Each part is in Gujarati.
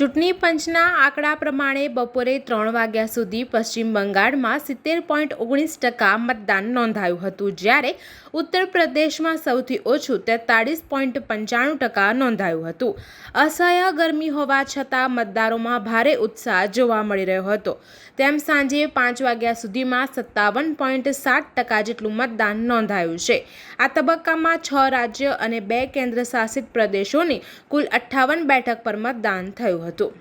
ચૂંટણી પંચના આંકડા પ્રમાણે બપોરે ત્રણ વાગ્યા સુધી પશ્ચિમ બંગાળમાં સિત્તેર પોઈન્ટ ઓગણીસ ટકા મતદાન નોંધાયું હતું, જ્યારે ઉત્તર પ્રદેશમાં સૌથી ઓછું તેતાળીસ પોઈન્ટ પંચાણું ટકા નોંધાયું હતું. અસહ્ય ગરમી હોવા છતાં મતદારોમાં ભારે ઉત્સાહ જોવા મળી રહ્યો હતો. તેમ સાંજે પાંચ વાગ્યા સુધીમાં સત્તાવન પોઈન્ટ સાત ટકા જેટલું મતદાન નોંધાયું છે. આ તબક્કામાં છ રાજ્ય અને બે કેન્દ્રશાસિત પ્રદેશોની કુલ અઠ્ઠાવન બેઠક પર મતદાન થયું હતું. Tout.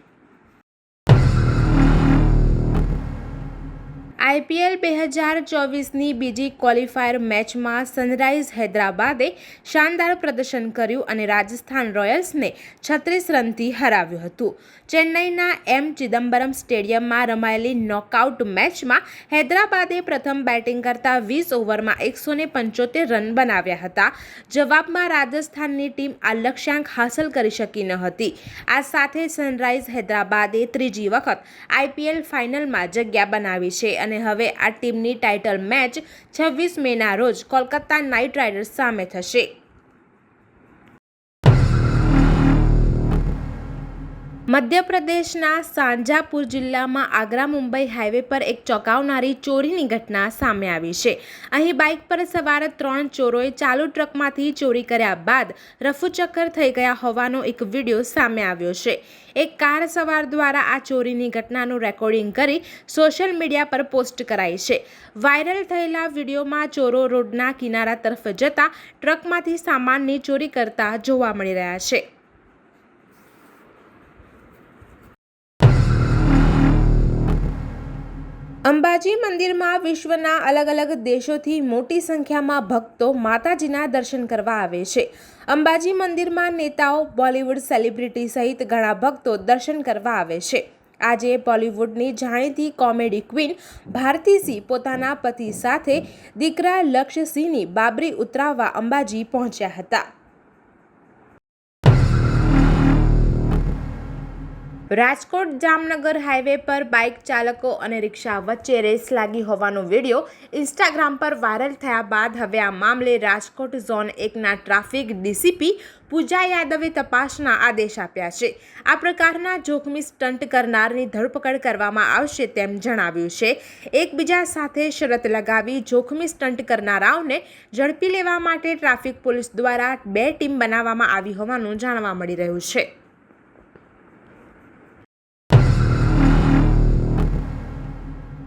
આઈપીએલ બે હજાર ચોવીસની બીજી ક્વોલિફાયર મેચમાં સનરાઇઝ હૈદરાબાદે શાનદાર પ્રદર્શન કર્યું અને રાજસ્થાન રોયલ્સને છત્રીસ રનથી હરાવ્યું હતું. ચેન્નઈના એમ ચિદમ્બરમ સ્ટેડિયમમાં રમાયેલી નોકઆઉટ મેચમાં હૈદરાબાદે પ્રથમ બેટિંગ કરતા વીસ ઓવરમાં એકસો પંચોતેર રન બનાવ્યા હતા. જવાબમાં રાજસ્થાનની ટીમ આ લક્ષ્યાંક હાંસલ કરી શકી ન હતી. આ સાથે સનરાઇઝ હૈદરાબાદે ત્રીજી વખત આઈપીએલ ફાઇનલમાં જગ્યા બનાવી છે અને હવે આ ટીમની ટાઇટલ મેચ છવ્વીસ મેના રોજ કોલકાતા નાઇટ રાઇડર્સ સામે થશે. મધ્યપ્રદેશના સાંજાપુર જિલ્લામાં આગ્રા મુંબઈ હાઈવે પર એક ચોંકાવનારી ચોરીની ઘટના સામે આવી છે. અહીં બાઇક પર સવાર ત્રણ ચોરોએ ચાલુ ટ્રકમાંથી ચોરી કર્યા બાદ રફુચક્કર થઈ ગયા હોવાનો એક વીડિયો સામે આવ્યો છે. એક કાર સવાર દ્વારા આ ચોરીની ઘટનાનું રેકોર્ડિંગ કરી સોશિયલ મીડિયા પર પોસ્ટ કરાઈ છે. વાયરલ થયેલા વિડીયોમાં ચોરો રોડના કિનારા તરફ જતા ટ્રકમાંથી સામાનની ચોરી કરતા જોવા મળી રહ્યા છે. અંબાજી મંદિરમાં વિશ્વના અલગ અલગ દેશોથી મોટી સંખ્યામાં ભક્તો માતાજીના દર્શન કરવા આવે છે. અંબાજી મંદિરમાં નેતાઓ બોલિવૂડ સેલિબ્રિટી સહિત ઘણા ભક્તો દર્શન કરવા આવે છે. આજે બોલિવૂડની જાણીતી કોમેડી ક્વીન ભારતીસિંહ પોતાના પતિ સાથે દીકરા લક્ષ્યસિંહની બાબરી ઉતરાવવા અંબાજી પહોંચ્યા હતા. રાજકોટ જામનગર હાઈવે પર બાઇક ચાલકો અને રિક્ષા વચ્ચે રેસ લાગી હોવાનો વીડિયો ઇન્સ્ટાગ્રામ પર વાયરલ થયા બાદ હવે આ મામલે રાજકોટ ઝોન એકના ટ્રાફિક ડીસીપી પૂજા યાદવે તપાસના આદેશ આપ્યા છે. આ પ્રકારના જોખમી સ્ટન્ટ કરનારની ધરપકડ કરવામાં આવશે તેમ જણાવ્યું છે. એકબીજા સાથે શરત લગાવી જોખમી સ્ટન્ટ કરનારાઓને ઝડપી લેવા માટે ટ્રાફિક પોલીસ દ્વારા બે ટીમ બનાવવામાં આવી હોવાનું જાણવા મળી રહ્યું છે.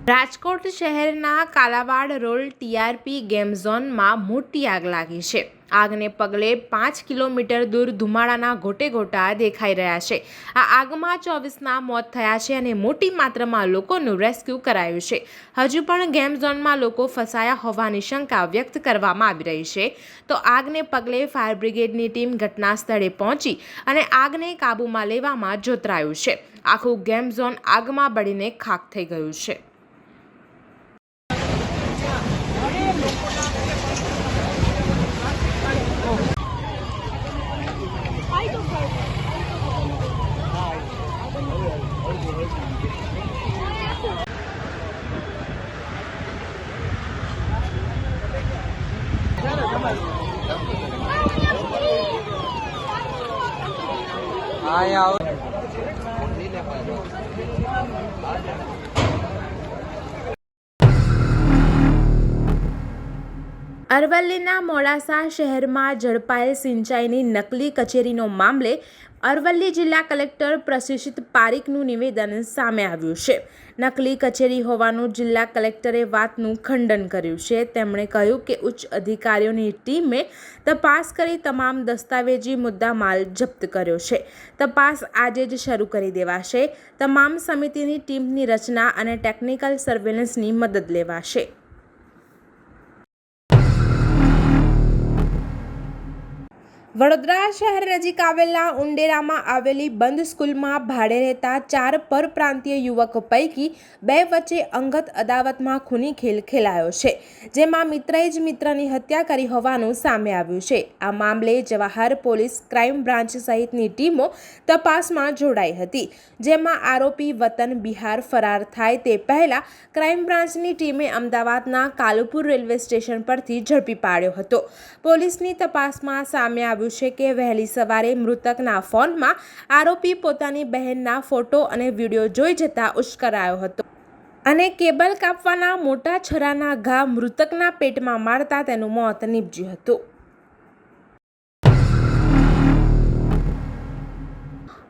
રાજકોટ શહેરના કાલાવાડ રોડ ટીઆરપી ગેમ ઝોનમાં મોટી આગ લાગી છે. આગને પગલે પાંચ કિલોમીટર દૂર ધુમાડાના ગોટે ગોટા દેખાઈ રહ્યા છે. આ આગમાં ચોવીસના મોત થયા છે અને મોટી માત્રામાં લોકોનું રેસ્ક્યુ કરાયું છે. હજુ પણ ગેમ ઝોનમાં લોકો ફસાયા હોવાની શંકા વ્યક્ત કરવામાં આવી રહી છે. તો આગને પગલે ફાયર બ્રિગેડની ટીમ ઘટના સ્થળે પહોંચી અને આગને કાબૂમાં લેવામાં જોતરાયું છે. આખું ગેમ ઝોન આગમાં બળીને ખાખ થઈ ગયું છે. અરવલ્લીના મોડાસા શહેરમાં ઝડપાયેલ સિંચાઈની નકલી કચેરીનો મામલે અરવલ્લી જિલ્લા કલેક્ટર પ્રશિષિત પારીકનું નિવેદન સામે આવ્યું છે. નકલી કચેરી હોવાનું જિલ્લા કલેક્ટરે વાતનું ખંડન કર્યું છે. તેમણે કહ્યું કે ઉચ્ચ અધિકારીઓની ટીમે તપાસ કરી તમામ દસ્તાવેજી મુદ્દામાલ જપ્ત કર્યો છે. તપાસ આજે જ શરૂ કરી દેવાશે. તમામ સમિતિની ટીમની રચના અને ટેકનિકલ સર્વેલન્સની મદદ લેવાશે. વડોદરા શહેર નજીક આવેલા ઉંડેરામાં આવેલી બંધ સ્કૂલમાં ભાડે રહેતા ચાર પરપ્રાંતીય યુવકો પૈકી બે વચ્ચે અંગત અદાવતમાં ખૂની ખેલ ખેલાયો છે, જેમાં મિત્રએ જ મિત્રની હત્યા કરી હોવાનું સામે આવ્યું છે. આ મામલે જવાહર પોલીસ ક્રાઇમ બ્રાન્ચ સહિતની ટીમો તપાસમાં જોડાઈ હતી, જેમાં આરોપી વતન બિહાર ફરાર થાય તે પહેલાં ક્રાઇમ બ્રાન્ચની ટીમે અમદાવાદના કાલુપુર રેલવે સ્ટેશન પરથી ઝડપી પાડ્યો હતો. પોલીસની તપાસમાં સામે આવ્યું જણાવ્યું છે કે વહેલી સવારે મૃતકના ફોનમાં આરોપી પોતાની બહેનના ફોટો અને વીડિયો જોઈ જતા ઉશ્કરાયો હતો. અને કેબલ કાપવાના મોટા છરાના ઘા મૃતકના પેટમાં મારતા તેનું મોત નીપજ્યું હતું.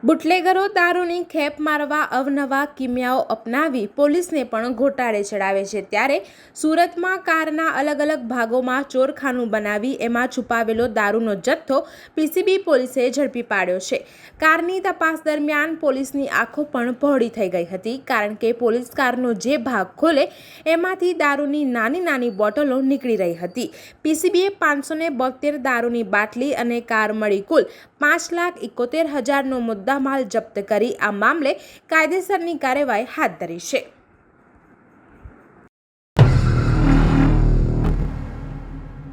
બુટલેગરો દારૂની ખેપ મારવા અવનવા કિમિયાઓ અપનાવી પોલીસને પણ ઘોટાળે ચડાવે છે. ત્યારે સુરતમાં કારના અલગ અલગ ભાગોમાં ચોરખાનું બનાવી એમાં છુપાવેલો દારૂનો જથ્થો પીસીબી પોલીસે ઝડપી પાડ્યો છે. કારની તપાસ દરમિયાન પોલીસની આંખો પણ પહોળી થઈ ગઈ હતી કારણ કે પોલીસ કારનો જે ભાગ ખોલે એમાંથી દારૂની નાની નાની બોટલો નીકળી રહી હતી. પીસીબીએ પાંચસો બોતેર દારૂની બાટલી અને કાર મળી કુલ પાંચ લાખ એકોતેર હજારનો મુદ્દામાલ જપ્ત કરી આ મામલે કાયદેસરની કાર્યવાહી હાથ ધરી છે.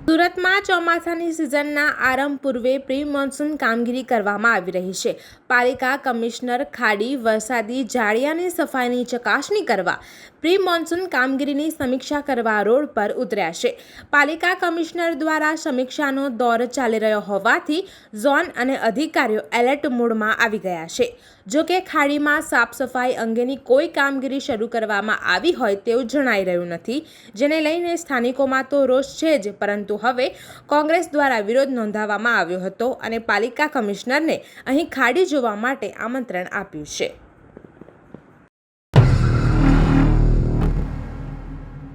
સુરતમાં ચોમાસાની સિઝનના આરંભ પૂર્વે પ્રી મોન્સૂન કામગીરી કરવામાં આવી રહી છે. પાલિકા કમિશનર ખાડી, વરસાદી, જાળિયાની સફાઈની ચકાસણી કરવા પ્રી મોન્સૂન કામગીરીની સમીક્ષા કરવા રોડ પર ઉતર્યા છે. પાલિકા કમિશનર દ્વારા સમીક્ષાનો દોર ચાલી રહ્યો હોવાથી ઝોન અને અધિકારીઓ એલર્ટ મોડમાં આવી ગયા છે. જો કે ખાડીમાં સાફ સફાઈ અંગેની કોઈ કામગીરી શરૂ કરવામાં આવી હોય તેવું જણાઈ રહ્યું નથી. જેને લઈને સ્થાનિકોમાં તો રોષ છે જ, પરંતુ હવે કોંગ્રેસ દ્વારા વિરોધ નોંધાવવામાં આવ્યો હતો અને પાલિકા કમિશનરને અહીં ખાડી જોવા માટે આમંત્રણ આપ્યું છે.